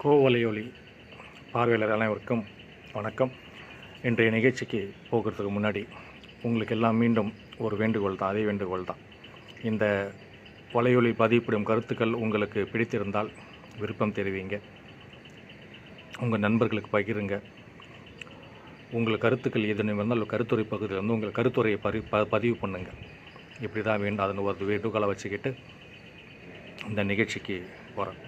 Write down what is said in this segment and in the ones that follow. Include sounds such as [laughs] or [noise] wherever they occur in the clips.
கோவலையொலி பார்வையாளர் அனைவருக்கும் வணக்கம். இன்றைய நிகழ்ச்சிக்கு போகிறதுக்கு முன்னாடி உங்களுக்கு எல்லாம் மீண்டும் ஒரு வேண்டுகோள் தான் அதே வேண்டுகோள் தான். இந்த வலையொலி பதிப்பிடும் கருத்துக்கள் உங்களுக்கு பிடித்திருந்தால் விருப்பம் தெரிவிங்க. உங்கள் நண்பர்களுக்கு பகிருங்க. உங்கள் கருத்துக்கள் எதுன்னு இருந்தால் கருத்துரை பகுதியில் வந்து உங்கள் கருத்துரையை பரி ப பதிவு பண்ணுங்கள் இப்படி தான் வேண்டும் அதன் ஒரு வேண்டுகோளை வச்சுக்கிட்டு இந்த நிகழ்ச்சிக்கு போகிறேன்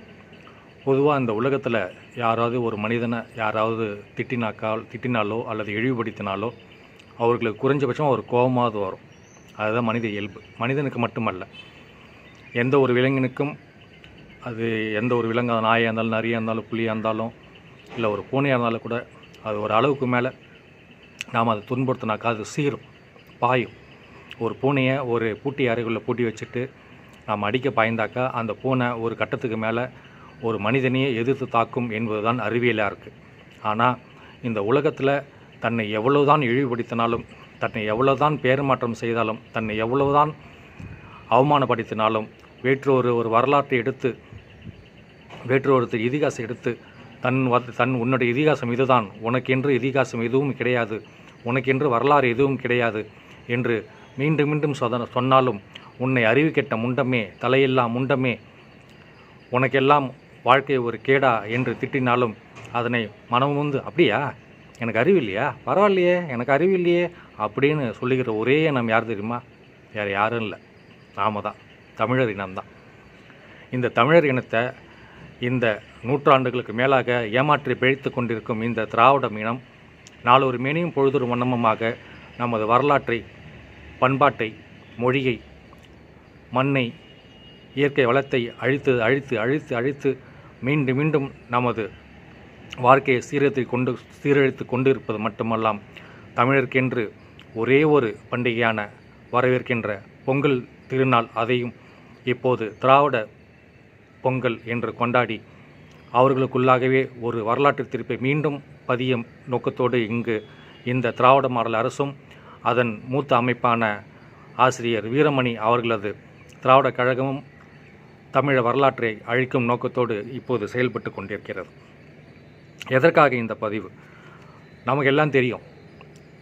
பொதுவாக இந்த உலகத்தில் யாராவது ஒரு மனிதனை யாராவது திட்டினாக்கால் திட்டினாலோ அல்லது இழிவுபடுத்தினாலோ அவர்களுக்கு குறைஞ்சபட்சம் ஒரு கோபமாவது வரும். அதுதான் மனித இயல்பு. மனிதனுக்கு மட்டுமல்ல. எந்த ஒரு விலங்கினுக்கும் அது எந்த ஒரு விலங்கு நாயாக இருந்தாலும் நரியாக இருந்தாலும் புலியாக இருந்தாலும் இல்லை ஒரு பூனையாக இருந்தாலும் கூட அது ஒரு அளவுக்கு மேலே நாம் அதை துன்புறுத்தினாக்கா அது சீரும் பாயும். ஒரு பூனையை ஒரு பூட்டி அறைக்குள்ளே பூட்டி வச்சுட்டு நாம் அடிக்க பாய்ந்தாக்கா அந்த பூனை ஒரு கட்டத்துக்கு மேலே ஒரு மனிதனையே எதிர்த்து தாக்கும் என்பதுதான் அறிவியலாக இருக்குது ஆனால் இந்த உலகத்தில் தன்னை எவ்வளவுதான் இழிவுபடுத்தினாலும் தன்னை எவ்வளவுதான் பேரமாற்றம் செய்தாலும் தன்னை எவ்வளவுதான் அவமானப்படுத்தினாலும் வேற்றொரு ஒரு வரலாற்றை எடுத்து வேற்றொருத்தர் இதிகாசம் எடுத்து தன் வ- தன் உன்னுடைய இதிகாசம் இதுதான் உனக்கென்று இதிகாசம் எதுவும் கிடையாது உனக்கென்று வரலாறு எதுவும் கிடையாது என்று மீண்டும் மீண்டும் சொத சொன்னாலும் உன்னை அறிவு கெட்ட முண்டமே தலையில்லா முண்டமே உனக்கெல்லாம் வாழ்க்கை ஒரு கேடா என்று திட்டினாலும் அதனை மனமுந்து அப்படியா? எனக்கு அறிவு இல்லையா? பரவாயில்லையே எனக்கு அறிவு இல்லையே அப்படின்னு சொல்லுகிற ஒரே இனம் யார் தெரியுமா? வேறு யாரும் இல்லை. நாம தான். தமிழர் இனம்தான் இந்த தமிழர் இனத்தை இந்த நூற்றாண்டுகளுக்கு மேலாக ஏமாற்றி பிழைத்து கொண்டிருக்கும் இந்த திராவிடம் இனம் நாளொரு மேனியும் பொழுதொரு வண்ணமுமாக நமது வரலாற்றை பண்பாட்டை மொழியை மண்ணை இயற்கை வளத்தை அழித்து அழித்து அழித்து அழித்து மீண்டும் மீண்டும் நமது வாழ்க்கையை சீரழித்து கொண்டு சீரழித்து கொண்டு இருப்பது மட்டுமல்லாம் தமிழருக்கென்று ஒரே ஒரு பண்டிகையான வரவேற்கின்ற பொங்கல் திருநாள் அதையும் இப்போது திராவிட பொங்கல் என்று கொண்டாடி அவர்களுக்குள்ளாகவே ஒரு வரலாற்று திருப்பை மீண்டும் பதியும் நோக்கத்தோடு இங்கு இந்த திராவிட மாடல் அரசும் அதன் மூத்த அமைப்பான ஆசிரியர் வீரமணி அவர்களது திராவிட கழகமும் தமிழ வரலாற்றை அழிக்கும் நோக்கத்தோடு இப்போது செயல்பட்டு கொண்டிருக்கிறது. எதற்காக இந்த பதிவு? நமக்கு எல்லாம் தெரியும்.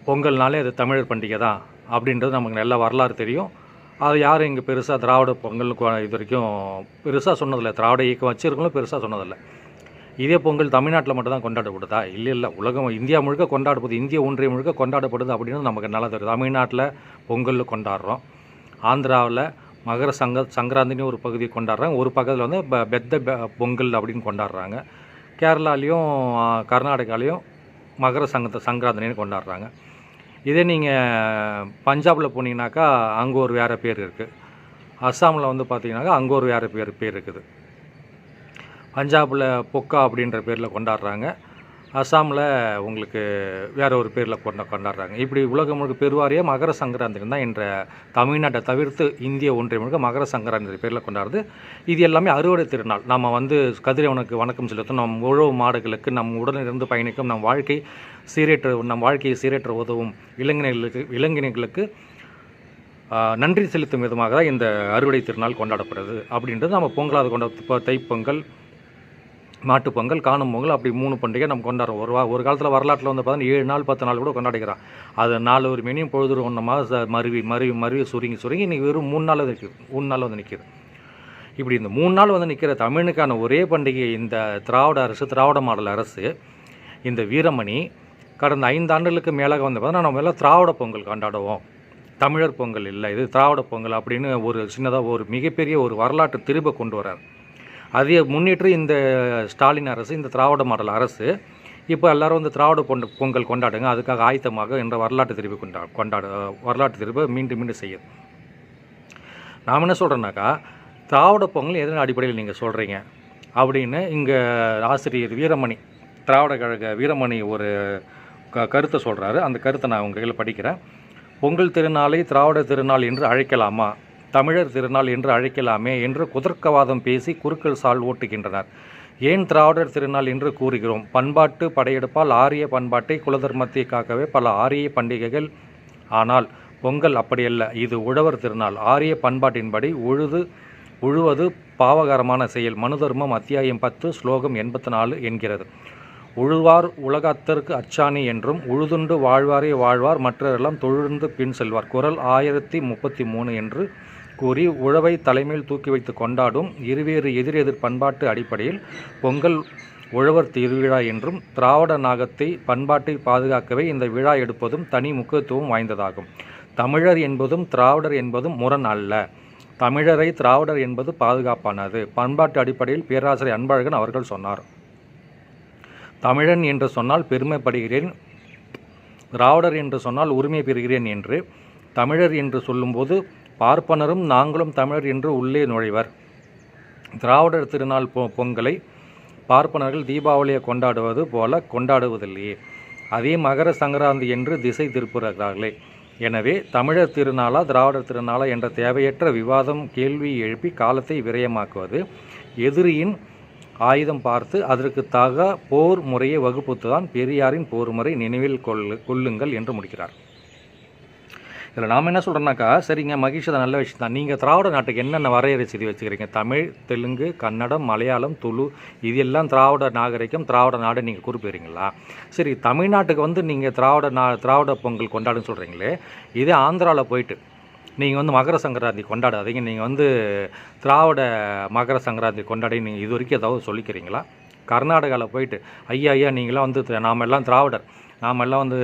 பொங்கல்னாலே அது தமிழர் பண்டிகை தான் அப்படின்றது நமக்கு நல்ல வரலாறு தெரியும். அது யாரும் இங்கே பெருசாக திராவிட பொங்கல் இது வரைக்கும் பெருசாக சொன்னதில்லை. திராவிட இயக்கம் வச்சிருக்கணும் பெருசாக சொன்னதில்லை. இதே பொங்கல் தமிழ்நாட்டில் மட்டும் தான் கொண்டாடப்படுதா? இல்லை இல்லை. உலகம் இந்தியா முழுக்க கொண்டாடப்படுது. இந்திய ஒன்றியம் முழுக்க கொண்டாடப்படுது அப்படின்னு நமக்கு நல்லா தெரியும் தமிழ்நாட்டில் பொங்கல் கொண்டாடுறோம். ஆந்திராவில் மகர சங்க சங்கராந்தின்னு ஒரு பகுதியை கொண்டாடுறாங்க. ஒரு பக்கத்தில் வந்து பெத்த பெ- பொங்கல் அப்படின்னு கொண்டாடுறாங்க. கேரளாலேயும் கர்நாடகாலையும் மகர சங்கத்தை சங்கராந்தினின்னு கொண்டாடுறாங்க. இதே நீங்கள் பஞ்சாபில் போனீங்கன்னாக்கா அங்கே ஒரு வேறு பேர் இருக்குது அஸ்ஸாமில் வந்து பார்த்தீங்கன்னாக்கா அங்கே ஒரு வேறு பேர் பேர் இருக்குது. பஞ்சாபில் பொக்கா அப்படின்ற பேரில் கொண்டாடுறாங்க. அசாமில் உங்களுக்கு வேற ஒரு பேரில் கொண்டா கொண்டாடுறாங்க. இப்படி உலகம் முழுக்க பெருவாரியாக மகர சங்கராந்தி தான் என்ற தமிழ்நாட்டை தவிர்த்து இந்திய ஒன்றிய முழுக்க மகர சங்கராந்தி பேரில் கொண்டாடுது. இது எல்லாமே அறுவடை திருநாள். நம்ம வந்து கதிரவனுக்கு வணக்கம் செலுத்தும். நம் உழவு மாடுகளுக்கு நம் உடனிருந்து பயணிக்கும் நம் வாழ்க்கை சீரேற்ற நம் வாழ்க்கையை சீரேற்ற உதவும் இளைஞர்களுக்கு இளைஞர்களுக்கு நன்றி செலுத்தும் விதமாக தான் இந்த அறுவடை திருநாள் கொண்டாடப்படுது. அப்படின்றது நம்ம பொங்கலாவது கொண்ட தைப்பொங்கல் மாட்டுப் பொங்கல் காணும் பொங்கல் அப்படி மூணு பண்டிகை நம்ம கொண்டாடுறோம். ஒரு வா ஒரு காலத்தில் வரலாற்றில் வந்து பார்த்தீங்கன்னா ஏழு நாள் பத்து நாள் கூட கொண்டாடிக்கிறோம் அது நாலு ஒரு மினியும் பொழுது ஒன்றமாக மருவி மருவி மருவி சுருங்கி சுருங்கி இன்றைக்கி வெறும் மூணு நாள் வந்து நிற்கிது மூணு நாள் வந்து நிற்கிது இப்படி இந்த மூணு நாள் வந்து நிற்கிற தமிழுக்கான ஒரே பண்டிகை இந்த திராவிட அரசு திராவிட மாடல் அரசு இந்த வீரமணி கடந்த ஐந்து ஆண்டுகளுக்கு மேலாக வந்து பார்த்தீங்கன்னா நம்ம எல்லாம் திராவிட பொங்கல் கொண்டாடுவோம். தமிழர் பொங்கல் இல்லை இது திராவிட பொங்கல் அப்படின்னு ஒரு சின்னதாக ஒரு மிகப்பெரிய ஒரு வரலாற்று திரும்ப கொண்டு வர்றார். அதை முன்னிட்டு இந்த ஸ்டாலின் அரசு இந்த திராவிட மாடல் அரசு இப்போ எல்லாரும் வந்து திராவிட பொங்கல் பொங்கல் கொண்டாடுங்க. அதுக்காக ஆயத்தமாக என்ற வரலாற்று திருப்பி கொண்டா கொண்டாடு வரலாற்று திருப்ப மீண்டும் மீண்டும் செய்யுது நாம் என்ன சொல்கிறோன்னாக்கா திராவிட பொங்கல் எதனால் அடிப்படையில் நீங்கள் சொல்கிறீங்க அப்படின்னு இங்கே ஆசிரியர் வீரமணி திராவிட கழக வீரமணி ஒரு க கருத்தை சொல்கிறாரு அந்த கருத்தை நான் உங்கள் கையில் படிக்கிறேன். பொங்கல் திருநாளை திராவிட திருநாள் என்று அழைக்கலாமா? தமிழர் திருநாள் என்று அழைக்கலாமே என்று குதர்க்கவாதம் பேசி குறுக்கள் சால் ஓட்டுகின்றனர். ஏன் திராவிடர் திருநாள் என்று கூறுகிறோம்? பண்பாட்டு படையெடுப்பால் ஆரிய பண்பாட்டை குலதர்மத்தை காக்கவே பல ஆரிய பண்டிகைகள். ஆனால் பொங்கல் அப்படியல்ல இது உழவர் திருநாள். ஆரிய பண்பாட்டின்படி உழுது உழுவது பாவகரமான செயல். மனுதர்மம் அத்தியாயம் பத்து ஸ்லோகம் எண்பத்தி நாலு என்கிறது. உழுவார் உலகத்தற்கு அச்சாணி என்றும் உழுதுண்டு வாழ்வாரே வாழ்வார் மற்றவரெல்லாம் தொழுந்து பின் செல்வார். குரல் ஆயிரத்தி முப்பத்தி மூணு என்று கூறி உழவை தலைமையில் தூக்கி வைத்து கொண்டாடும் இருவேறு எதிரெதிர் பண்பாட்டு அடிப்படையில் பொங்கல் உழவர் திருவிழா என்றும் திராவிட நாகத்தை பண்பாட்டை பாதுகாக்கவே இந்த விழா எடுப்பதும் தனி முக்கியத்துவம் வாய்ந்ததாகும். தமிழர் என்பதும் திராவிடர் என்பதும் முரண் அல்ல. தமிழரை திராவிடர் என்பது பாதுகாப்பானது. பண்பாட்டு அடிப்படையில் பேராசிரியர் அன்பழகன் அவர்கள் சொன்னார். தமிழன் என்று சொன்னால் பெருமைப்படுகிறேன் திராவிடர் என்று சொன்னால் உரிமை பெறுகிறேன் என்று தமிழர் என்று சொல்லும்போது பார்ப்பனரும் நாங்களும் தமிழர் என்று உள்ளே நுழைவர். திராவிடர் திருநாள் பொ பொங்கலை பார்ப்பனர்கள் தீபாவளியை கொண்டாடுவது போல கொண்டாடுவதில்லையே. அதே மகர சங்கராந்தி என்று திசை திருப்புகிறார்களே. எனவே தமிழர் திருநாளா திராவிடர் திருநாளா என்ற தேவையற்ற விவாதம் கேள்வி எழுப்பி காலத்தை விரயமாக்குவது எதிரியின் ஆயுதம் பார்த்து அதற்கு தக போர் முறையை வகுப்புத்துதான் பெரியாரின் போர் முறை நினைவில் கொள்ளு கொள்ளுங்கள் என்று முடிக்கிறார். இதில் நாம் என்ன சொல்கிறோன்னாக்கா சரிங்க மகிஷ் அதை நல்ல விஷயம் தான் நீங்கள் திராவிட நாட்டுக்கு என்னென்ன வரையறை செய்தி வச்சுக்கிறீங்க? தமிழ் தெலுங்கு கன்னடம் மலையாளம் துளு இது எல்லாம் திராவிட நாகரிகம் திராவிட நாடு நீங்கள் குறிப்பிடுறீங்களா சரி தமிழ்நாட்டுக்கு வந்து நீங்கள் திராவிட நா திராவிட பொங்கல் கொண்டாடுன்னு சொல்கிறீங்களே இதே ஆந்திராவில் போயிட்டு நீங்கள் வந்து மகர சங்கராந்தி கொண்டாடாதீங்க. நீங்கள் வந்து திராவிட மகர சங்கராந்தி கொண்டாடி நீங்கள் இது வரைக்கும் ஏதாவது சொல்லிக்கிறீங்களா? கர்நாடகாவில் போயிட்டு ஐயா ஐயா நீங்களாம் வந்து நாம் எல்லாம் திராவிடர். நாமெல்லாம் வந்து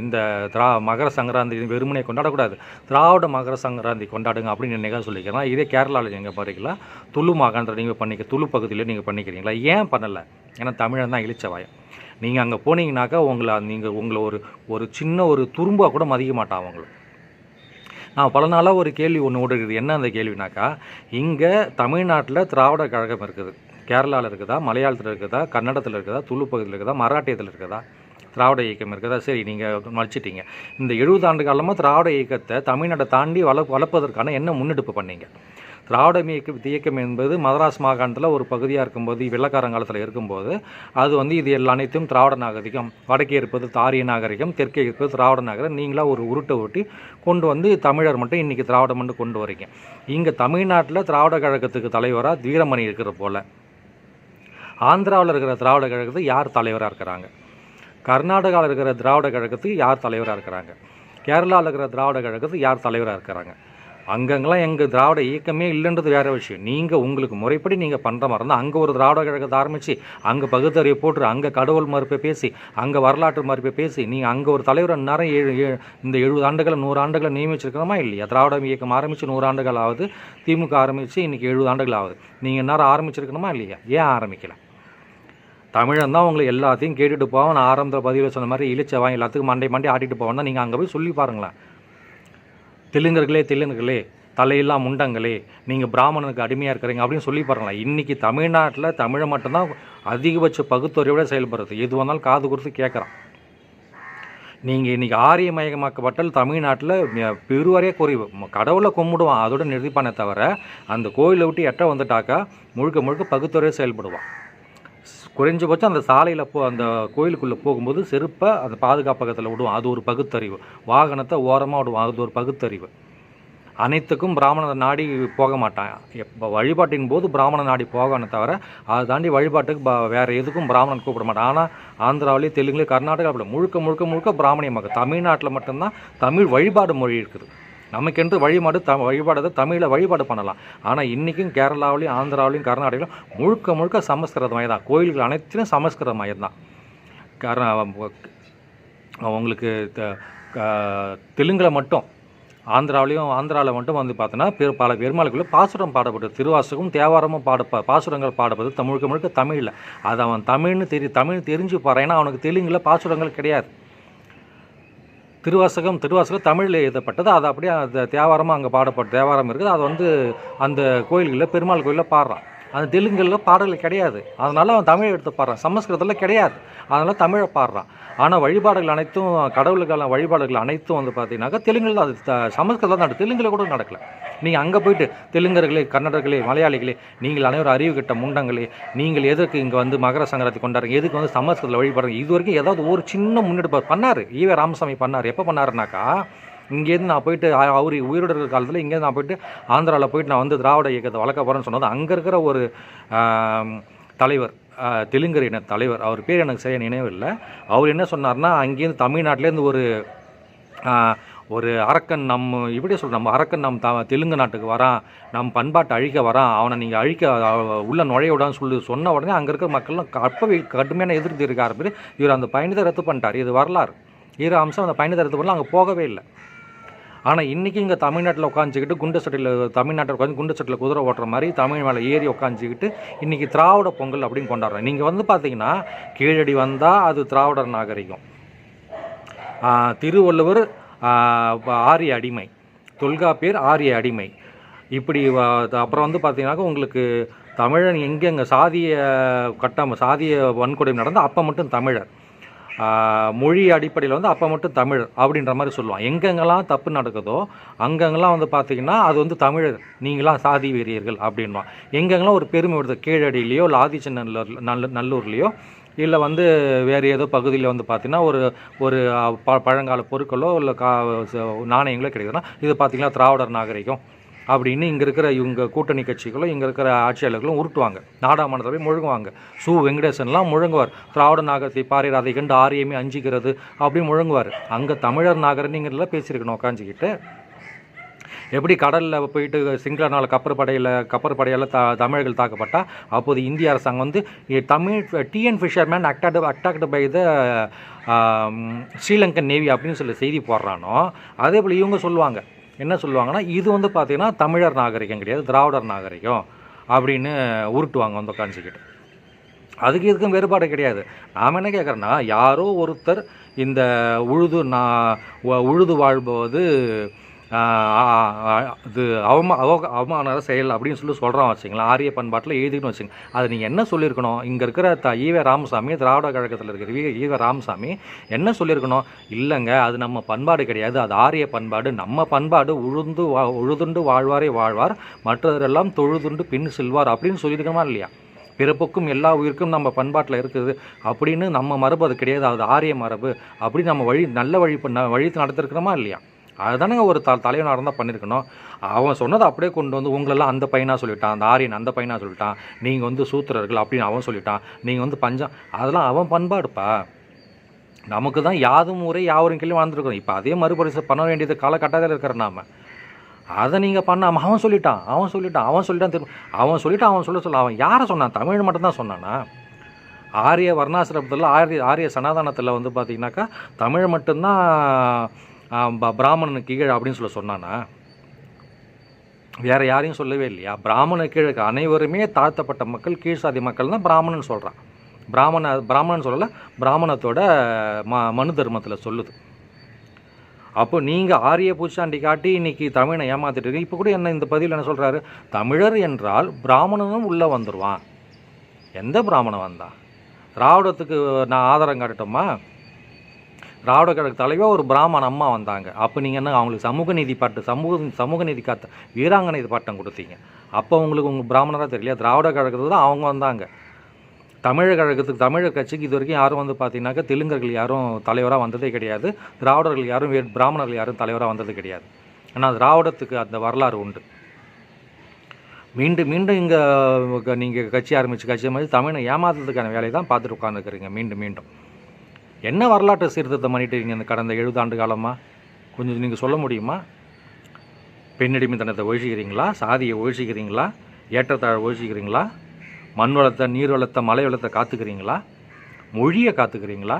இந்த திரா மகர சங்கராந்தி வெறுமனே கொண்டாடக்கூடாது. திராவிட மகர சங்கராந்தி கொண்டாடுங்க அப்படின்னு நினைக்காக சொல்லிக்கலாம் இதே கேரளாவில் நீங்கள் பாருங்களா துளு மாகாணத்தில் நீங்கள் பண்ணிக்க துளு பகுதியில் நீங்கள் பண்ணிக்கிறீங்களா? ஏன் பண்ணலை? ஏன்னா தமிழன் தான் இழிச்சவாயம் நீங்கள் அங்கே போனீங்கனாக்கா உங்களை நீங்கள் உங்களை ஒரு ஒரு சின்ன ஒரு துரும்பாக கூட மதிக்க மாட்டான் அவங்களும் நான் பல நாளாக ஒரு கேள்வி ஒன்று ஓடுகிறது. என்ன அந்த கேள்வினாக்கா இங்கே தமிழ்நாட்டில் திராவிட கழகம் இருக்குது. கேரளாவில் இருக்குதா? மலையாளத்தில் இருக்குதா? கன்னடத்தில் இருக்குதா? துளு பகுதியில் இருக்குதா? மராட்டியத்தில் இருக்குதா? திராவிட இயக்கம் இருக்குதா. சரி நீங்கள் மறைச்சிட்டீங்க இந்த எழுபது ஆண்டு காலமாக திராவிட இயக்கத்தை தமிழ்நாட்டை தாண்டி வள வளர்ப்பதற்கான என்ன முன்னெடுப்பு பண்ணீங்க? திராவிட இயக்க இயக்கம் என்பது மதராஸ் மாகாணத்தில் ஒரு பகுதியாக இருக்கும்போது வெள்ளக்காரங்காலத்தில் இருக்கும்போது அது வந்து இது எல்லா அனைத்தும் திராவிட நாகரிகம். வடக்கே இருப்பது தாரிய நாகரிகம் தெற்கே இருப்பது திராவிட நாகரிகம். நீங்களாக ஒரு உருட்டை ஓட்டி கொண்டு வந்து தமிழர் மட்டும் இன்றைக்கி திராவிடம் மட்டும் கொண்டு வரீங்க. இங்கே தமிழ்நாட்டில் திராவிட கழகத்துக்கு தலைவராக வீரமணி இருக்கிற போல். ஆந்திராவில் இருக்கிற திராவிட கழகத்துக்கு யார் தலைவராக இருக்கிறாங்க? கர்நாடகாவில் இருக்கிற திராவிட கழகத்துக்கு யார் தலைவராக இருக்கிறாங்க? கேரளாவில் இருக்கிற திராவிட கழகத்துக்கு யார் தலைவராக இருக்கிறாங்க? அங்கங்கெல்லாம் எங்கள் திராவிட இயக்கமே இல்லைன்றது வேறு விஷயம். நீங்கள் உங்களுக்கு முறைப்படி நீங்கள் பண்ணுற மாதிரி இருந்தால் அங்கே ஒரு திராவிட கழகத்தை ஆரம்பித்து அங்கே பகுத்தறிவை போட்டு அங்கே கடவுள் மறுப்பை பேசி அங்கே வரலாற்று மறுப்பை பேசி நீங்கள் அங்கே ஒரு தலைவர் நேரம் ஏழு இந்த எழுபது ஆண்டுகளை நூறு ஆண்டுகளை நியமிச்சிருக்கிறோமா இல்லையா? திராவிட இயக்கம் ஆரம்பித்து நூறு ஆண்டுகள் ஆகுது திமுக ஆரம்பித்து இன்றைக்கி எழுபது ஆண்டுகள் ஆகுது நீங்கள் நேரம் ஆரம்பிச்சிருக்கணுமா இல்லையா? ஏன் ஆரம்பிக்கலாம் தமிழன் தான் உங்களை எல்லாத்தையும் கேட்டுட்டு போவான். நான் ஆரம்பத்தில் பதிவில் சொன்ன மாதிரி இழிச்சவன் எல்லாத்துக்கும் மண்டை மண்டை ஆட்டிட்டு போவான் தான் நீங்கள் அங்கே போய் சொல்லி பாருங்களேன். தெலுங்கர்களே தெலுங்குகளே தலையில்லா முண்டங்களே நீங்கள் பிராமணனுக்கு அடிமையாக இருக்கிறீங்க அப்படின்னு சொல்லி பாருங்களேன். இன்றைக்கி தமிழ்நாட்டில் தமிழை மட்டும்தான் அதிகபட்ச பகுத்தறிவோட செயல்படுறது எது வந்தாலும் காது கொடுத்து கேட்குறான். நீங்கள் இன்றைக்கி ஆரியமயமாக்கப்பட்டால் தமிழ்நாட்டில் ம- குறைவு. கடவுளை கும்பிடுவான். அதோட நிறுத்திப்பானே தவிர அந்த கோயிலை விட்டு எட்ட வந்துட்டாக்கா முழுக்க முழுக்க பகுத்தறிவு செயல்படுவான். குறைஞ்சபட்சம் அந்த சாலையில் போ அந்த கோயிலுக்குள்ளே போகும்போது செருப்பை அந்த பாதுகாப்பகத்தில் விடுவோம். அது ஒரு பகுத்தறிவு. வாகனத்தை ஓரமாக விடுவோம். அது ஒரு பகுத்தறிவு. அனைத்துக்கும் பிராமண நாடி போக மாட்டான். எப்போ வழிபாட்டின் போது பிராமண நாடி போகணும் தவிர அதை தாண்டி வழிபாட்டுக்கு ப- எதுக்கும் பிராமணன் கூப்பிட மாட்டான். ஆனால் ஆந்திராவிலேயே தெலுங்குலேயே கர்நாடகா அப்படி முழுக்க முழுக்க முழுக்க பிராமணிய மக்கள். தமிழ்நாட்டில் மட்டும்தான் தமிழ் வழிபாடு மொழி இருக்குது. நமக்கென்று வழிபாடு த வழிபாடு தமிழில் வழிபாடு பண்ணலாம். ஆனால் இன்றைக்கும் கேரளாவிலையும் ஆந்திராவிலையும் கர்நாடகாவிலும் முழுக்க முழுக்க சமஸ்கிருத மயம் தான். கோயில்கள் அனைத்திலும் சமஸ்கிருத மயம் தான். காரணம் உங்களுக்கு த- மட்டும் ஆந்திராவிலையும் ஆந்திராவில் மட்டும் வந்து பார்த்தோன்னா பெரு பல பெருமாளுக்குள்ள பாசுரம் பாடப்பட்டது திருவாசகம் தேவாரமும் பாட பாசுரங்கள் பாடப்பட்டது முழுக்க முழுக்க தமிழில். அது அவன் தமிழ்னு தெரி தமிழ் தெரிஞ்சு பாரு ஏன்னா அவனுக்கு தெலுங்கில் பாசுரங்கள் கிடையாது. திருவாசகம் திருவாசகம் தமிழில் எழுதப்பட்டது. அது அப்படியே அந்த தேவாரமாக அங்கே பாடப்பட்ட தேவாரம் இருக்குது. அது வந்து அந்த கோயில்களில் பெருமாள் கோயிலில் பாடுறான். அந்த தெலுங்குகளில் பாடல்கள் கிடையாது. அதனால அவன் தமிழ் எடுத்து பாடுறான். சமஸ்கிருதத்தில் கிடையாது. அதனால் தமிழை பாடுறான். ஆனால் வழிபாடுகள் அனைத்தும் கடவுளுக்கான வழிபாடுகள் அனைத்தும் வந்து பார்த்தீங்கன்னாக்கா தெலுங்கில் அது த- சமஸ்கிருதம் தான் தெலுங்கில் கூட நடக்கல. நீங்கள் அங்கே போயிட்டு தெலுங்கர்களே கன்னடர்களே மலையாளிகளே நீங்கள் அனைவரும் அறிவு கிட்ட முண்டங்களே நீங்கள் எதற்கு இங்கே வந்து மகர சங்கராந்தி கொண்டாடுறீங்க எதுக்கு வந்து சமஸ்கிருதத்தில் வழிபாடுங்க இது வரைக்கும் ஏதாவது ஒரு சின்ன முன்னெடுப்பு பண்ணார். ஈவே ராமசாமி பண்ணார். எப்போ பண்ணாருனாக்கா இங்கேருந்து நான் போயிட்டு அவர் உயிரோடு இருக்கிற காலத்தில் இங்கேருந்து நான் போயிட்டு ஆந்திராவில் போயிட்டு நான் வந்து திராவிட இயக்கத்தை வளர்க்க போகிறேன்னு சொன்னது அங்கே இருக்கிற ஒரு தலைவர். தெலுங்கர் இன தலைவர். அவர் பேர் எனக்கு சரியாக நினைவு இல்லை அவர் என்ன சொன்னார்னா அங்கேருந்து தமிழ்நாட்டிலேருந்து ஒரு ஒரு அரக்கன் நம்ம இப்படியே சொல்கிறோம் நம்ம அரக்கன் நம் த தெலுங்கு நாட்டுக்கு வரான் நம் பண்பாட்டை அழிக்க வரான் அவனை நீங்கள் அழிக்க உள்ள நுழைய விடான்னு சொல்லி சொன்ன உடனே அங்கே இருக்கிற மக்கள்லாம் அப்பவே கடுமையான எதிர்த்து இருக்க ஆரம்பிச்சு இவர் அந்த பயணத்தை ரத்து பண்ணிட்டார். இது வரலாறு. இரு அம்சம் அந்த பயணத்தை ரத்து பண்ணலாம் அங்கே போகவே இல்லை. ஆனால் இன்றைக்கி இங்கே தமிழ்நாட்டில் உட்காந்துக்கிட்டு குண்டு சட்டியில் தமிழ்நாட்டில் உட்காந்து குண்டு சட்டியில் குதிரை ஓட்டுற மாதிரி தமிழ் மேலே ஏறி உட்காந்துக்கிட்டு இன்றைக்கி திராவிட பொங்கல் அப்படின்னு கொண்டாடுறோம் நீங்கள் வந்து பார்த்தீங்கன்னா கீழடி வந்தால் அது திராவிடர் நாகரிகம். திருவள்ளுவர் ஆரிய அடிமை. தொல்காப்பியர் ஆரிய அடிமை. இப்படி அப்புறம் வந்து பார்த்தீங்கன்னாக்கா உங்களுக்கு தமிழன் எங்கெங்கே சாதிய கட்டம் சாதிய வன்கொடுமை நடந்தால் அப்போ மட்டும் தமிழர். மொழி அடிப்படையில் வந்து அப்போ மட்டும் தமிழ் அப்படின்ற மாதிரி சொல்லுவான் எங்கெங்கெல்லாம் தப்பு நடக்குதோ அங்கங்கெல்லாம் வந்து பார்த்தீங்கன்னா அது வந்து தமிழர் நீங்களாம் சாதி வெறியர்கள் அப்படின்வான் எங்கெங்கெல்லாம் ஒரு பெருமை வருது கீழடியிலையோ இல்லை ஆதிச்சநல்லூர் நல்ல நல்லூர்லேயோ இல்லை வந்து வேறு ஏதோ பகுதியில் வந்து பார்த்தீங்கன்னா ஒரு ஒரு ப பழங்கால பொருட்களோ இல்லை கா நாணயங்களோ கிடைக்குதுன்னா இது பார்த்தீங்கன்னா திராவிடர் நாகரிகம் அப்படின்னு இங்கே இருக்கிற இவங்க கூட்டணி கட்சிகளும் இங்கே இருக்கிற ஆட்சியாளர்களும் உருட்டுவாங்க. நாடாமன்றத்தை போய் முழங்குவாங்க. சு. வெங்கடேசன்லாம் முழங்குவார். திராவிட நாகரத்தை பாரியர் அதை கண்டு ஆரியமே அஞ்சிக்கிறது அப்படின்னு முழங்குவார். அங்கே தமிழர் நாகரணிங்கிறதுல பேசியிருக்கணும் உட்காந்துக்கிட்டு எப்படி கடலில் போயிட்டு சிங்கள நாள் கப்பற்படையில் கப்பற்படையால் த தமிழர்கள் தாக்கப்பட்டால் அப்போது இந்திய அரசாங்கம் வந்து Tamil TN fisherman attacked attacked by the Sri Lankan navy அப்படின்னு சொல்லி செய்தி போடுறானோ அதே போல் இவங்க சொல்லுவாங்க. என்ன சொல்லுவாங்கன்னா இது வந்து பார்த்திங்கன்னா தமிழர் நாகரிகம் கிடையாது திராவிடர் நாகரிகம் அப்படின்னு உருட்டுவாங்க வந்து உட்காந்துக்கிட்டு அதுக்கு இதுக்கும் வேறுபாடு கிடையாது. நாம் என்ன கேட்குறோன்னா யாரோ ஒருத்தர் இந்த உழுது நான் உழுது வாழ்பவது இது அவமா அவ அவமான செயல் அப்படின்னு சொல்லி சொல்கிறோம் வச்சுங்களேன் ஆரிய பண்பாட்டில் எழுதிக்கணும் வச்சுங்க அது நீங்கள் என்ன சொல்லியிருக்கணும்? இங்கே இருக்கிற த ஈவ ராமசாமி திராவிட கழகத்தில் இருக்கிற ஈவ ஈவ ராமசாமி என்ன சொல்லியிருக்கணும்? இல்லைங்க அது நம்ம பண்பாடு கிடையாது. அது ஆரிய பண்பாடு. நம்ம பண்பாடு உழுந்து வா உழுதுண்டு வாழ்வாரே வாழ்வார். மற்றவரெல்லாம் தொழுதுண்டு பின் செல்வார் அப்படின்னு சொல்லியிருக்கோமா இல்லையா? பிறப்புக்கும் எல்லா உயிருக்கும் நம்ம பண்பாட்டில் இருக்குது. அப்படின்னு நம்ம மரபு அது கிடையாது. அது ஆரிய மரபு. அப்படி நம்ம வழி நல்ல வழி பண்ண வழி நடத்திருக்கிறோமா இல்லையா? அதுதானங்க ஒரு த தலைவனாக இருந்தால் பண்ணியிருக்கணும் அவன் சொன்னதை அப்படியே கொண்டு வந்து உங்களெல்லாம் அந்த பையனாக சொல்லிட்டான் அந்த ஆரியன் அந்த பையனாக சொல்லிட்டான் நீங்கள் வந்து சூத்திரர்கள் அப்படின்னு அவன் சொல்லிட்டான் நீங்கள் வந்து பஞ்சம் அதெல்லாம் அவன் பண்பாடுப்பா. நமக்கு தான் யாதும் ஊரே யாவரும் கீழே வாழ்ந்துருக்கோம் இப்போ அதே மறுபரிசு பண்ண வேண்டியது காலகட்டத்தில் இருக்கிற நாம. அதை நீங்கள் பண்ணாம அவன் சொல்லிட்டான் அவன் சொல்லிட்டான் அவன் சொல்லிட்டான் திரும்ப அவன் சொல்லிட்டான் அவன் சொல்ல சொல்ல அவன் யாரை சொன்னான்? தமிழ் மட்டும்தான் சொன்னானா? ஆரிய வர்ணாசிரமத்தில் ஆரிய ஆரிய சனாதனத்தில் வந்து பார்த்தீங்கன்னாக்கா தமிழ் மட்டும்தான் பிராமணனுக்கு கீழே அப்படின்னு சொல்ல சொன்னானா? வேற யாரையும் சொல்லவே இல்லையா? பிராமண கீழே அனைவருமே தாழ்த்தப்பட்ட மக்கள் கீழ் சாதி மக்கள் தான் பிராமணன் சொல்கிறான் பிராமண பிராமணன் சொல்லலை பிராமணத்தோட ம மனு தர்மத்தில் சொல்லுது. அப்போ நீங்கள் ஆரிய பூச்சாண்டி காட்டி இன்றைக்கி தமிழனை ஏமாத்திட்டு இருக்கீங்க. இப்போ கூட என்ன இந்த பதிவில் என்ன சொல்கிறாரு தமிழர் என்றால் பிராமணனும் உள்ளே வந்துடுவான் எந்த பிராமணன் வந்தான்? திராவிடத்துக்கு நான் ஆதாரம் காட்டட்டுமா? திராவிட கழக தலைவர் ஒரு பிராமண அம்மா வந்தாங்க. அப்போ நீங்கள் என்ன அவங்களுக்கு சமூக நீதி பாட்டு சமூக சமூக நீதி காத்த வீராங்கனை இது பட்டம் கொடுத்தீங்க. அப்போ உங்களுக்கு உங்கள் பிராமணராக தெரியல திராவிட கழகத்துக்கு தான் அவங்க வந்தாங்க. தமிழர் கழகத்துக்கு தமிழர் கட்சிக்கு இது வரைக்கும் யாரும் வந்து பார்த்தீங்கன்னாக்கா தெலுங்கர்கள் யாரும் தலைவராக வந்ததே கிடையாது. திராவிடர்கள் யாரும் வே- பிராமணர்கள் யாரும் தலைவராக வந்தது கிடையாது. ஆனால் திராவிடத்துக்கு அந்த வரலாறு உண்டு. மீண்டும் மீண்டும் இங்கே நீங்கள் கட்சி ஆரம்பித்து கட்சி மாதிரி தமிழை ஏமாத்துறதுக்கான வேலையை தான் பார்த்துட்டு உட்காந்துருக்குறீங்க மீண்டும் மீண்டும். என்ன வரலாற்று சீர்திருத்தம் பண்ணிட்டு இருக்கீங்க இந்த கடந்த எழுபதாண்டு காலமாக கொஞ்சம் நீங்கள் சொல்ல முடியுமா? பெண்ணடிமைத்தனத்தை ஒழிச்சிக்கிறீங்களா? சாதியை ஒழிச்சிக்கிறீங்களா? ஏற்றத்தாழ ஒழிச்சிக்கிறீங்களா? மண் வளத்தை நீர் வளத்தை மலை வளத்தை காத்துக்கிறீங்களா? மொழியை காத்துக்கிறீங்களா?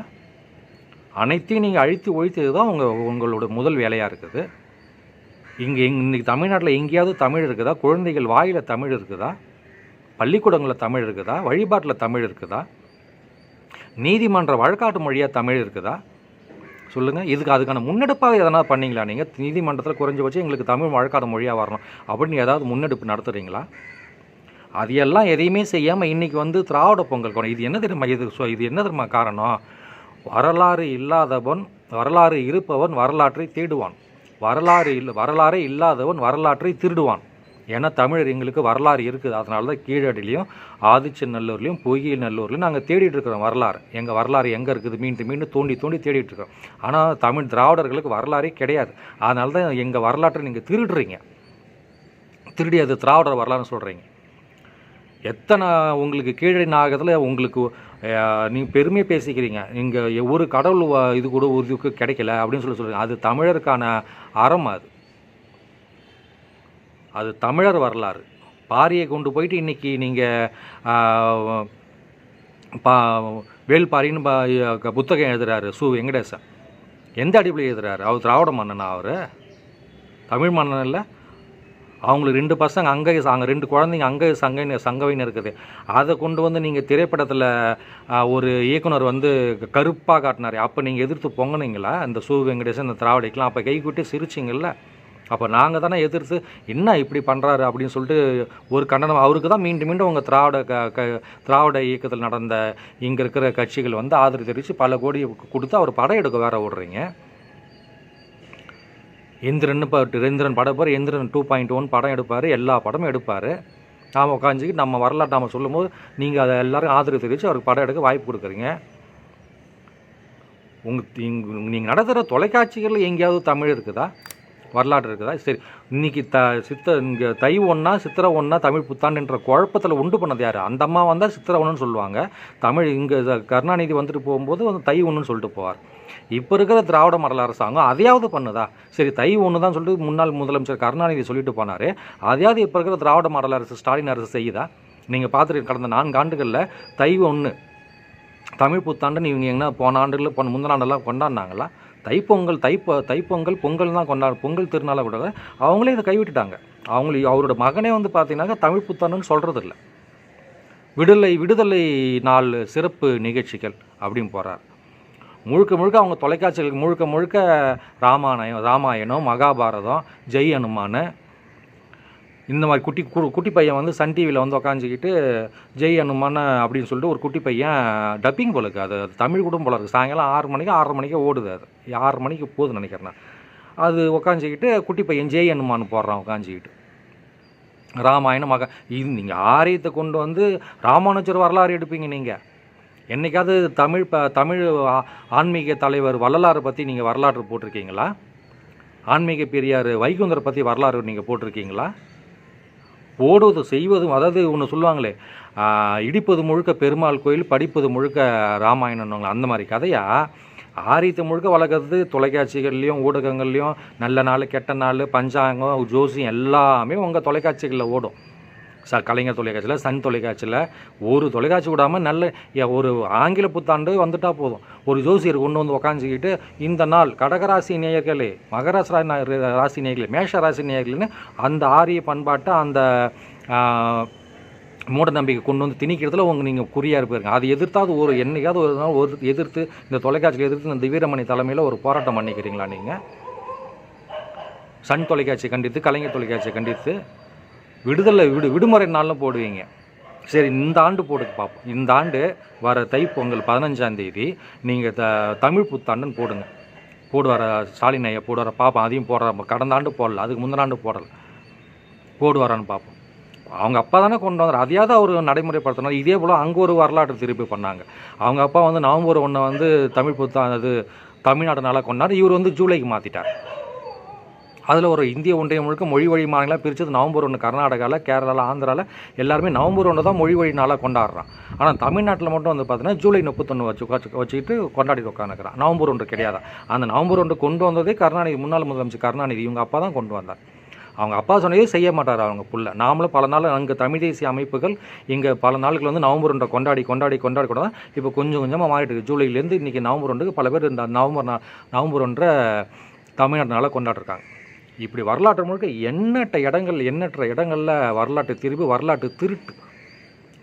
அனைத்தையும் நீங்கள் அழித்து ஒழித்தது தான் உங்கள் உங்களோட முதல் வேலையாக இருக்குது. இங்கே இன்றைக்கி தமிழ்நாட்டில் எங்கேயாவது தமிழ் இருக்குதா? குழந்தைகள் வாயில் தமிழ் இருக்குதா? பள்ளிக்கூடங்களில் தமிழ் இருக்குதா? வழிபாட்டில் தமிழ் இருக்குதா? நீதிமன்ற வழக்காட்டு மொழியாக தமிழ் இருக்குதா? சொல்லுங்கள் இதுக்கு அதுக்கான முன்னெடுப்பாக எதனால் பண்ணீங்களா நீங்கள் நீதிமன்றத்தில் குறைஞ்சபட்சம் எங்களுக்கு தமிழ் வழக்காடு மொழியாக வரணும். அப்படின்னு ஏதாவது முன்னெடுப்பு நடத்துகிறீங்களா அது எல்லாம் எதையுமே செய்யாமல் இன்றைக்கி வந்து திராவிட பொங்கல் கொண்டு இது என்ன தெரியுமா? இது ஸோ இது என்ன தெரியுமா காரணம்? வரலாறு இல்லாதவன் வரலாறு இருப்பவன் வரலாற்றை தேடுவான். வரலாறு இல்லை வரலாறே இல்லாதவன் வரலாற்றை திருடுவான். ஏன்னா தமிழர் எங்களுக்கு வரலாறு இருக்குது. அதனால தான் கீழடிலையும் ஆதிச்சநல்லூர்லேயும் பொய்யில் நல்லூர்லையும் நாங்கள் தேடிட்டு இருக்கிறோம் வரலாறு. எங்கள் வரலாறு எங்கே இருக்குது? மீண்டும் மீண்டும் தோண்டி தோண்டி தேடிட்டு இருக்கோம். ஆனால் தமிழ் திராவிடர்களுக்கு வரலாறே கிடையாது. அதனால தான் எங்கள் வரலாற்றை நீங்கள் திருடுறீங்க. திருடி அது திராவிடர் வரலாறுன்னு சொல்கிறீங்க எத்தனை உங்களுக்கு கீழடி நாகத்தில் உங்களுக்கு நீங்கள் பெருமையாக பேசிக்கிறீங்க. இங்கே ஒரு கடவுள் இது கூட ஒரு இதுக்கு கிடைக்கல அப்படின்னு சொல்லி சொல்கிறீங்க அது தமிழருக்கான அறம் அது. அது தமிழர் வரலாறு. பாரியை கொண்டு போயிட்டு இன்றைக்கி நீங்கள் பா வேல்பாரின்னு பா- புத்தகம் எழுதுகிறாரு சு. வெங்கடேசன். எந்த அடிப்படையில் எழுதுகிறாரு அவர் திராவிட மன்னனா அவர்? தமிழ் மன்னன் இல்லை. அவங்களுக்கு ரெண்டு பசங்க அங்கே அங்கே ரெண்டு குழந்தைங்க அங்கே சங்கை சங்கவைன்னு இருக்குது. அதை கொண்டு வந்து நீங்கள் திரைப்படத்தில் ஒரு இயக்குனர் வந்து கருப்பாக காட்டினார். அப்போ நீங்கள் எதிர்த்து பொங்கினீங்களா? இந்த சு. வெங்கடேசன் இந்த திராவிடைக்கெலாம் அப்போ கை சிரிச்சிங்கள்ல அப்போ நாங்கள் தானே எதிர்த்து என்ன இப்படி பண்ணுறாரு அப்படின்னு சொல்லிட்டு ஒரு கண்டனம். அவருக்கு தான் மீண்டும் மீண்டும் உங்கள் திராவிட க க திராவிட இயக்கத்தில் நடந்த இங்கே இருக்கிற கட்சிகள் வந்து ஆதரவு தெரிவித்து பல கோடி கொடுத்து அவர் படம் எடுக்க வேற விடுறீங்க எந்திரன் இப்போ இந்திரன் படம் எடுப்பார் எந்திரன் டூ பாயிண்ட் ஒன் படம் எடுப்பார் எல்லா படமும் எடுப்பார். நாம் உட்காந்துக்கிட்டு நம்ம வரலாற்று நாம் சொல்லும்போது நீங்கள் அதை எல்லோரும் ஆதரவு தெரிவித்து அவருக்கு படம் எடுக்க வாய்ப்பு கொடுக்குறீங்க. உங்கள் நீங்கள் நடத்துகிற தொலைக்காட்சிகளில் எங்கேயாவது தமிழ் இருக்குதா? வரலாறு இருக்குதா? சரி இன்னைக்கு த சித்த இங்கே தை ஒன்றா சித்திரை ஒன்றா தமிழ் புத்தாண்டுன்ற குழப்பத்தில் உண்டு பண்ணது யார்? அந்த அம்மா வந்தால் சித்திரை ஒன்றுன்னு சொல்லுவாங்க. தமிழ் இங்கே கருணாநிதி வந்துட்டு போகும்போது வந்து தை ஒன்றுன்னு சொல்லிட்டு போவார். இப்போ இருக்கிற திராவிட மாடல் அரசாங்கம் அதையாவது பண்ணுதா? சரி தை ஒன்று தான் சொல்லிட்டு முன்னாள் முதலமைச்சர் கருணாநிதி சொல்லிட்டு போனார். அதையாவது இப்போ இருக்கிற திராவிட மாடல் அரசு ஸ்டாலின் அரசு செய்யுதா? நீங்கள் பார்த்துட்டு கடந்த நான்கு ஆண்டுகளில் தை ஒன்று தமிழ் புத்தாண்டு இவங்க எங்கன்னா போன ஆண்டுகளில் போன முந்தின ஆண்டெல்லாம் கொண்டாடினாங்களா? தைப்பொங்கல் தைப்ப தைப்பொங்கல் பொங்கல் தான் கொண்டாடு பொங்கல் திருநாளை விட அவங்களே இதை கைவிட்டுட்டாங்க. அவங்கள அவரோட மகனே வந்து பார்த்தீங்கன்னாக்கா தமிழ் புத்தாண்டுன்னு சொல்கிறது இல்லை விடுதலை விடுதலை நாள் சிறப்பு நிகழ்ச்சிகள் அப்படின்னு போகிறார் முழுக்க முழுக்க அவங்க தொலைக்காட்சிகளுக்கு முழுக்க முழுக்க ராமாயணம் ராமாயணம் மகாபாரதம் ஜெய் அனுமான் இந்த மாதிரி குட்டி கு குட்டி பையன் வந்து சன் டிவியில் வந்து உக்காஞ்சிக்கிட்டு ஜெய் அனுமான அப்படின்னு சொல்லிட்டு ஒரு குட்டி பையன் டப்பிங் போல இருக்குது அது தமிழ் கூட போல இருக்குது சாயங்காலம் ஆறு மணிக்கு ஆறரை மணிக்கு ஓடுது அது. ஆறு மணிக்கு போகுதுன்னு நினைக்கிறேன் நான். அது உக்காஞ்சிக்கிட்டு குட்டி பையன் ஜெய் அனுமான் போடுறான் உக்காஞ்சிக்கிட்டு ராமாயணம் மக இது நீங்கள் ஆரியத்தை கொண்டு வந்து ராமானுஜர் வரலாறு எடுப்பீங்க நீங்கள் என்னைக்காவது தமிழ் ப தமிழ் ஆன்மீக தலைவர் வள்ளலாரை பற்றி நீங்கள் வரலாறு போட்டிருக்கீங்களா? ஆன்மீக பெரியார் வைகுந்தரை பற்றி வரலாறு நீங்கள் போட்டிருக்கீங்களா? போடுவது செய்வதும் அதாவது ஒன்று சொல்லுவாங்களே இடிப்பது முழுக்க பெருமாள் கோயில் படிப்பது முழுக்க ராமாயணம்னு அந்த மாதிரி கதையாக ஆரியத்தை முழுக்க வளர்க்குறது தொலைக்காட்சிகள்லேயும் ஊடகங்கள்லேயும் நல்ல நாள் கெட்ட நாள் பஞ்சாங்கம் ஜோசியம் எல்லாமே உங்கள் தொலைக்காட்சிகளில் ஓடும். ச கலைஞர் தொலைக்காட்சியில் சன் தொலைக்காட்சியில் ஒரு தொலைக்காட்சி விடாமல் நல்ல ஒரு ஆங்கில புத்தாண்டு வந்துட்டால் போதும். ஒரு ஜோசியர் கொண்டு வந்து உக்காந்துக்கிட்டு இந்த நாள் கடகராசி நேயர்களே மகராசி ராசி நேயர்களே மேஷ ராசி நேயர்கள்னு அந்த ஆரிய பண்பாட்டை அந்த மூட நம்பிக்கை கொண்டு வந்து திணிக்கிறதுல உங்க நீங்கள் குறியாக இருப்பீங்க. அது எதிர்த்தாவது ஒரு என்னைக்காவது ஒரு நாள் ஒரு எதிர்த்து இந்த தொலைக்காட்சியில் எதிர்த்து இந்த வீரமணி தலைமையில் ஒரு போராட்டம் பண்ணிக்கிறீங்களா நீங்கள் சன் தொலைக்காட்சியை கண்டித்து கலைஞர் தொலைக்காட்சியை கண்டித்து. விடுதலை விடு விடுமுறை நாளும் போடுவீங்க. சரி இந்த ஆண்டு போடுங்க பார்ப்போம் இந்த ஆண்டு வர தைப்பொங்கல் பதினஞ்சாந்தேதி நீங்கள் த தமிழ் புத்தாண்டுன்னு போடுங்க. போடுவார ஸ்டாலின் ஐயா போடுவார பார்ப்போம் அதையும் போடுற கடந்த ஆண்டு போடல அதுக்கு முந்தின ஆண்டு போடல. போடுவாரான்னு பார்ப்போம் அவங்க அப்பா தானே கொண்டு வந்தார். அதையாவது அவர் நடைமுறைப்படுத்தினார் இதே போல் அங்கே ஒரு வரலாற்று திருப்பி பண்ணாங்க. அவங்க அப்பா வந்து நவம்பர் ஒன்றை வந்து தமிழ் புத்தாண்டு அது தமிழ்நாடு நாளாக கொண்டாடு இவர் வந்து ஜூலைக்கு மாற்றிட்டார் அதில் ஒரு இந்திய ஒன்றியம் முழுக்க மொழி வழி மாநிலம் பிரித்தது நவம்பர் ஒன்று கர்நாடகாவில் கேரளாவில் ஆந்திராவில் எல்லாருமே நவம்பர் ஒன்று தான் மொழி வழி நாளாக கொண்டாடுறான். ஆனால் தமிழ்நாட்டில் மட்டும் வந்து பார்த்தீங்கன்னா ஜூலை முப்பத்தொன்று வச்சு வச்சு வச்சுக்கிட்டு கொண்டாடி உட்காந்துக்கிறான் நவம்பர் ஒன்று கிடையாது? அந்த நவம்பர் ஒன்று கொண்டு வந்ததே கருணாநிதி முன்னாள் முதலமைச்சர் கருணாநிதி. இவங்க அப்பா தான் கொண்டு வந்தார். அவங்க அப்பா சொன்னதே செய்ய மாட்டார் அவங்க புள்ள. நாமளும் பல நாள் அங்கே தமிழ் தேசிய அமைப்புகள் இங்கே பல நாட்கள் வந்து நவம்பர் ஒன்றை கொண்டாடி கொண்டாடி கொண்டாடி கொண்டாடி இப்போ கொஞ்சம் கொஞ்சமாக மாறிட்டு இருக்கு. ஜூலைலேருந்து இன்றைக்கி நவம்பர் ஒன்றுக்கு பல பேர் இந்த நவம்பர் நவம்பர் ஒன்றை தமிழ்நாட்டினால கொண்டாடிருக்காங்க. இப்படி வரலாற்று முழுக்க எண்ணற்ற இடங்கள் எண்ணற்ற இடங்களில் வரலாற்று திரும்பி வரலாற்று திருட்டு.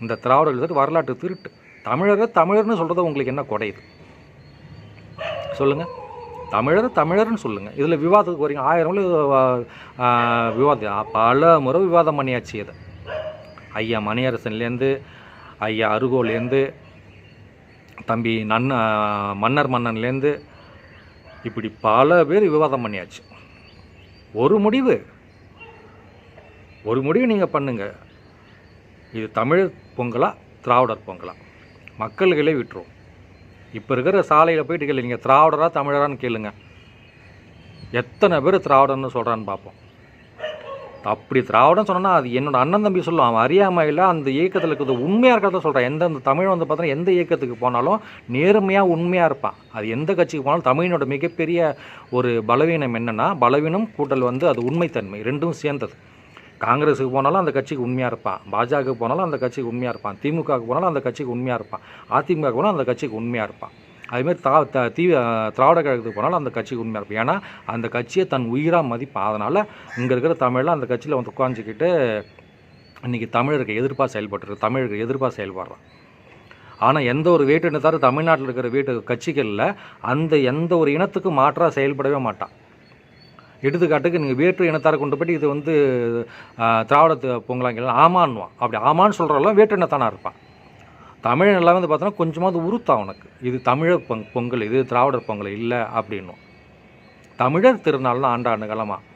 இந்த திராவிடர்கள் வரலாற்று திருட்டு. தமிழரை தமிழர்னு சொல்கிறது உங்களுக்கு என்ன குடையுது சொல்லுங்கள் தமிழர் தமிழர்னு சொல்லுங்கள் இதில் விவாதத்துக்கு வரீங்க ஆயிரம் விவாதம். பல முறை விவாதம் பண்ணியாச்சு இதை. ஐயா மணியரசன்லேருந்து ஐயா அருகோலேருந்து தம்பி நன்ன மன்னர் மன்னன்லேருந்து இப்படி பல பேர் விவாதம் பண்ணியாச்சு. ஒரு முடிவு. ஒரு முடிவு நீங்கள் பண்ணுங்கள் இது தமிழர் பொங்கலா திராவிடர் பொங்கலா? மக்கள்களே விட்டுரும். இப்போ இருக்கிற சாலையில் போயிட்டு கேளு நீங்கள் திராவிடரா தமிழரான்னு கேளுங்க. எத்தனை பேர் திராவிடன்னு சொல்கிறான்னு பார்ப்போம் அப்படி திராவிடம் சொன்னால் அது என்னோட அண்ணன் தம்பி சொல்லுவான் அவன் அறியாமையில் அந்த இயக்கத்தில் இருக்கிறது உண்மையாக இருக்கிறத சொல்கிறான் எந்த அந்த தமிழ் வந்து பார்த்தோன்னா எந்த இயக்கத்துக்கு போனாலும் நேர்மையாக உண்மையாக இருப்பான். அது எந்த கட்சிக்கு போனாலும் தமிழினோட மிகப்பெரிய ஒரு பலவீனம் என்னென்னா பலவீனம் கூட்டல் வந்து அது உண்மைத்தன்மை ரெண்டும் சேர்ந்தது. காங்கிரஸுக்கு போனாலும் அந்த கட்சிக்கு உண்மையாக இருப்பான். பாஜகவுக்கு போனாலும் அந்த கட்சிக்கு உண்மையாக இருப்பான். திமுகவுக்கு போனாலும் அந்த கட்சிக்கு உண்மையாக இருப்பான். அதிமுக போனாலும் அந்த கட்சிக்கு உண்மையாக இருப்பான். அதுமாதிரி தா த தீ திராவிட கழகத்துக்கு போனாலும் அந்த கட்சிக்கு உண்மையாக இருப்பான் ஏன்னா அந்த கட்சியை தன் உயிராக மதிப்பு. அதனால் இங்கே இருக்கிற தமிழில் அந்த கட்சியில் வந்து உட்காந்துக்கிட்டு இன்றைக்கி தமிழருக்கு எதிர்ப்பாக செயல்பட்டுருக்கு. தமிழருக்கு எதிர்ப்பாக செயல்படுறான் ஆனால் எந்த ஒரு வேட்டு இனத்தாரும் தமிழ்நாட்டில் இருக்கிற வீட்டு கட்சிகளில் அந்த எந்த ஒரு இனத்துக்கும் மாற்றாக செயல்படவே மாட்டான் எடுத்துக்காட்டுக்கு நீங்கள் வேற்று இனத்தாரை கொண்டு போயிட்டு இது வந்து ஆஹ், திராவிட தி- பொங்கலாங்க ஆமான்னுவான். அப்படி ஆமான்னு சொல்கிறவெல்லாம் வேற்று இனத்தானாக இருப்பான். தமிழ் எல்லாம் வந்து பார்த்தோன்னா கொஞ்சமாவது உருத்தா உனக்கு. இது தமிழர் பொங் பொங்கல் இது திராவிடர் பொங்கல் இல்லை அப்படின்னும். தமிழர் திருநாள்னு ஆண்டாண்டு காலமாக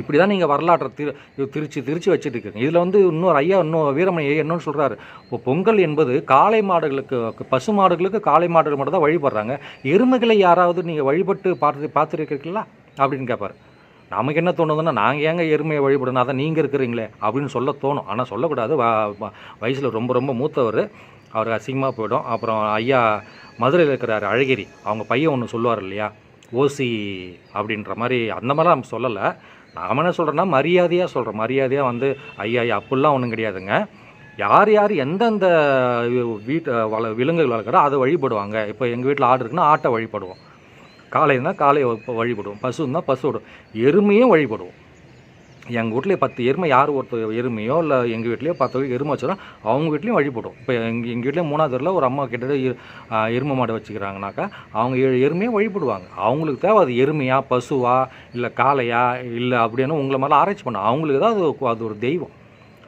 இப்படி தான் நீங்கள் வரலாற்றை திரு திருச்சி திருச்சி வச்சுட்டு இருக்கீங்க. இதில் வந்து இன்னொரு ஐயா இன்னும் வீரமணி ஐயா என்னன்னு சொல்கிறாரு இப்போ பொங்கல் என்பது காளை மாடுகளுக்கு பசு மாடுகளுக்கு காளை மாடுகள் மட்டும் தான் வழிபடுறாங்க. எருமைகளை யாராவது நீங்கள் வழிபட்டு பார்த்து பார்த்துருக்கீங்களா அப்படின்னு கேட்பாரு நமக்கு என்ன தோணுதுன்னா நாங்கள் ஏங்க எருமையை வழிபடணும்? அதான் நீங்கள் இருக்கிறீங்களே அப்படின்னு சொல்ல தோணும். ஆனால் சொல்லக்கூடாது. வயசில் ரொம்ப ரொம்ப மூத்தவர். அவர் அசிங்கமாக போயிடும். அப்புறம் ஐயா மதுரையில் இருக்கிறார் அழகிரி. அவங்க பையன் ஒன்று சொல்லுவார் இல்லையா? ஓசி அப்படின்ற மாதிரி. அந்த மாதிரிலாம் நம்ம சொல்லலை. நாம் என்ன சொல்கிறோன்னா மரியாதையாக சொல்கிறோம் மரியாதையாக வந்து ஐயா ஐயா அப்படிலாம் ஒன்றும் கிடையாதுங்க. யார் யார் எந்தெந்த வீட்டு வள விலங்குகள் வளர்க்குறோ அதை வழிபடுவாங்க. இப்போ எங்கள் வீட்டில் ஆடு இருக்குன்னா ஆட்டை வழிபடுவோம். காளைன்னா காளையை வழிபடுவோம். பசுன்னா பசு விடுவோம் எருமையும் வழிபடுவோம். எங்கள் வீட்டிலே பத்து எருமை யார் ஒருத்தர் எருமையோ இல்லை எங்கள் வீட்லேயோ பத்து எருமை வச்சுருக்கோம் அவங்க வீட்லேயும் வழிபடும் இப்போ எங்கள் எங்கள் வீட்லேயே மூணாவது தெருவில் ஒரு அம்மா கிட்ட எருமை மாடு வச்சுக்கிறாங்கனாக்கா அவங்க ஏழு எருமையை வழிபடுவாங்க. அவங்களுக்கு தேவை அது எருமையா பசுவா இல்லை காளையா இல்லை அப்படின்னு உங்களை மேலே ஆராய்ச்சி பண்ண அவங்களுக்கு தான் அது அது ஒரு தெய்வம்.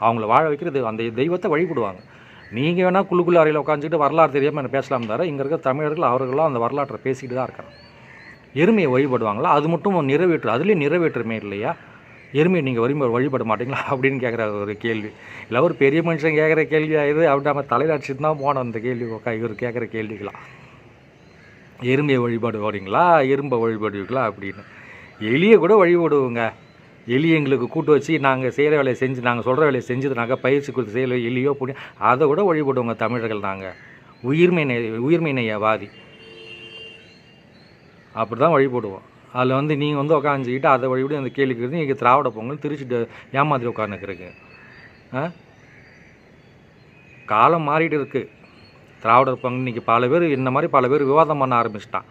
அவங்கள வாழ வைக்கிறது அந்த தெய்வத்தை வழிபடுவாங்க. நீங்கள் வேணால் குழுக்குள்ள அறையில் உட்காந்துக்கிட்டு வரலாறு தெரியாமல் என்ன பேசலாம் தவிர இங்கே இருக்க தமிழர்கள் அவர்களாம் அந்த வரலாற்றை பேசிக்கிட்டு தான் இருக்கிறாங்க எருமையை வழிபடுவாங்களா? அது மட்டும் நிறைவேற்று அதுலேயும் நிறைவேற்றுமே இல்லையா? எருமையை நீங்கள் வரும்போது வழிபட மாட்டீங்களா? [laughs] அப்படின்னு கேட்குற ஒரு கேள்வி. இல்லை ஒரு பெரிய மனுஷன் கேட்குற கேள்வியாக இது அப்படி நம்ம தலையில் அடிச்சுட்டு தான் போனோம் அந்த கேள்வி. உக்கா இவர் கேட்குற கேள்விகளாம் எருமையை வழிபாடு வரீங்களா எறும்பை வழிபடுவீங்களா அப்படின்னு. எலியை கூட வழிபடுவோங்க. எலி எங்களுக்கு கூட்டு வச்சு நாங்கள் செய்கிற வேலையை செஞ்சு நாங்கள் சொல்கிற வேலையை செஞ்சது நாங்கள் பயிற்சி கொடுத்து செய்யல எலியோ புண்ணி அதை கூட வழிபடுவோங்க தமிழர்கள் நாங்கள் உயிர்மை உயிர்மை நேயவாதி அப்படி தான் வழிபடுவோம் அதில் வந்து நீங்கள் வந்து உட்காந்துக்கிட்டு அதை வழிபடி அந்த கேள்விக்கிறது நீங்கள் திராவிட பொங்கல் திருச்சிட்டு ஏமாதிரி உட்காந்துக்கிறதுக்கு ஆ? காலம் மாறிட்டு இருக்குது திராவிடர் பொங்கல் இன்றைக்கி பல பேர் இந்த மாதிரி பல பேர் விவாதம் பண்ண ஆரம்பிச்சிட்டான்.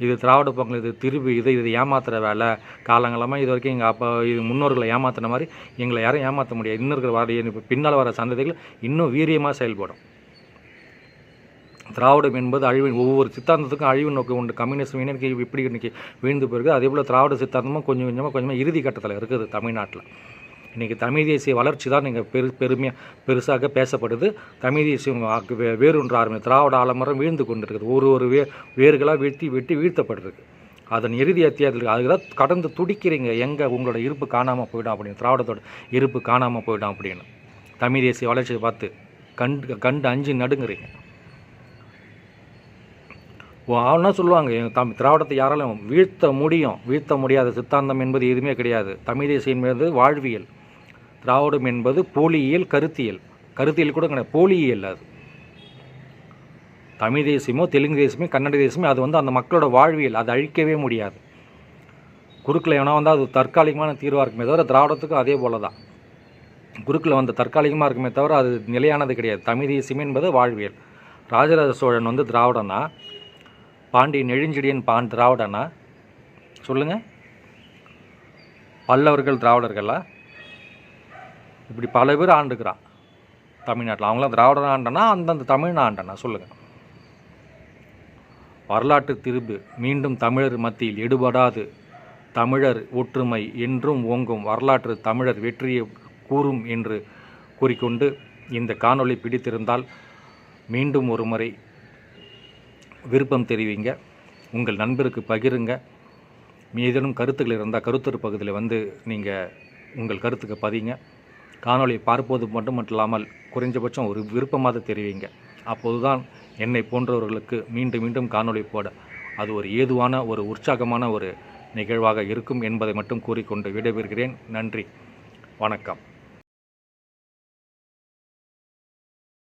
இது திராவிட பொங்கல் இது திருப்பி இது இது ஏமாத்துகிற வேலை. காலங்காலமாக இது வரைக்கும் எங்கள் அப்பா இது முன்னோர்களை ஏமாத்துன மாதிரி எங்களை யாரும் ஏமாற்ற முடியாது. இன்னும் இருக்கிற வர பின்னால் வர சந்ததிகள் இன்னும் வீரியமாக செயல்படும். திராவிடம் என்பது அழிவின் ஒவ்வொரு சித்தாந்தத்துக்கும் அழிவு நோக்கம் உண்டு. கம்யூனிஸ்ட் இன்னைக்கு இப்படி இன்னைக்கு வீழ்ந்து போயிருக்கு. அதே போல் திராவிட சித்தாந்தமும் கொஞ்சம் கொஞ்சமாக கொஞ்சமாக இறுதி கட்டத்தில் இருக்குது தமிழ்நாட்டில். இன்றைக்கி தமிழ் தேசிய வளர்ச்சி தான் நீங்கள் பெரு பெருமையாக பெருசாக பேசப்படுது. தமிழ் தேசியம் வாக்கு வே- ஆரம்பி திராவிட ஆலமரம் வீழ்ந்து கொண்டிருக்குது. ஒரு ஒரு வே வேர்களாக வீழ்த்தி வெட்டி வீழ்த்தப்பட்டிருக்கு. அதன் இறுதி அத்தியாயத்தில் அதுக்கு தான் கடந்து துடிக்கிறீங்க. எங்கே உங்களோட இருப்பு காணாமல் போயிடும் அப்படின்னு திராவிடத்தோட இருப்பு காணாமல் போயிடும் அப்படின்னு. தமிழ் தேசிய வளர்ச்சியை பார்த்து கண்டு கண்டு அஞ்சு நடுங்குறீங்க. அவனா சொல்லுவாங்க எங்கள் தம் திராவிடத்தை யாராலும் வீழ்த்த முடியும். வீழ்த்த முடியாத சித்தாந்தம் என்பது எதுவுமே கிடையாது. தமிழ் தேசியம் என்பது வாழ்வியல். திராவிடம் என்பது போலியியல் கருத்தியல். கருத்தியல் கூட கிடையாது போலியியல் அது. தமிழ் தேசியமோ தெலுங்கு தேசியமோ கன்னட தேசியமோ அது வந்து அந்த மக்களோட வாழ்வியல். அதை அழிக்கவே முடியாது. குறுக்கில் எவனா வந்தால் அது தற்காலிகமான தீர்வாக இருக்குமே தவிர திராவிடத்துக்கும் அதே போல தான் குறுக்கில் வந்த தற்காலிகமாக இருக்குமே தவிர அது நிலையானது கிடையாது. தமிழ் தேசியம் என்பது வாழ்வியல். ராஜராஜ சோழன் வந்து திராவிடனா பாண்டியன் நெழுஞ்செடியன் பான் திராவிடனா? சொல்லுங்கள் பல்லவர்கள் திராவிடர்களா? இப்படி பல பேர் ஆண்டுக்கிறான் தமிழ்நாட்டில். அவங்களாம் திராவிடன் ஆண்டனா அந்தந்த தமிழ் ஆண்டனா? சொல்லுங்கள் வரலாற்று திரும்பு மீண்டும் தமிழர் மத்தியில் எடுபடாது. தமிழர் ஒற்றுமை என்றும் ஓங்கும். வரலாற்று தமிழர் வெற்றியை கூறும் என்று கூறிக்கொண்டு இந்த காணொளி பிடித்திருந்தால் மீண்டும் ஒரு முறை விருப்பம் தெரிவிங்க. உங்கள் நண்பருக்கு பகிருங்க. ஏதேனும் கருத்துக்கள் இருந்தால் கருத்துரு பகுதியில் வந்து நீங்கள் உங்கள் கருத்துக்கு பதிங்க. காணொளியை பார்ப்பது மட்டும் இல்லாமல் குறைஞ்சபட்சம் ஒரு விருப்பமாக தெரிவிங்க. அப்போதுதான் என்னை போன்றவர்களுக்கு மீண்டும் மீண்டும் காணொளி போட அது ஒரு ஏதுவான ஒரு உற்சாகமான ஒரு நிகழ்வாக இருக்கும் என்பதை மட்டும் கூறிக்கொண்டு விடைபெறுகிறேன். நன்றி. வணக்கம்.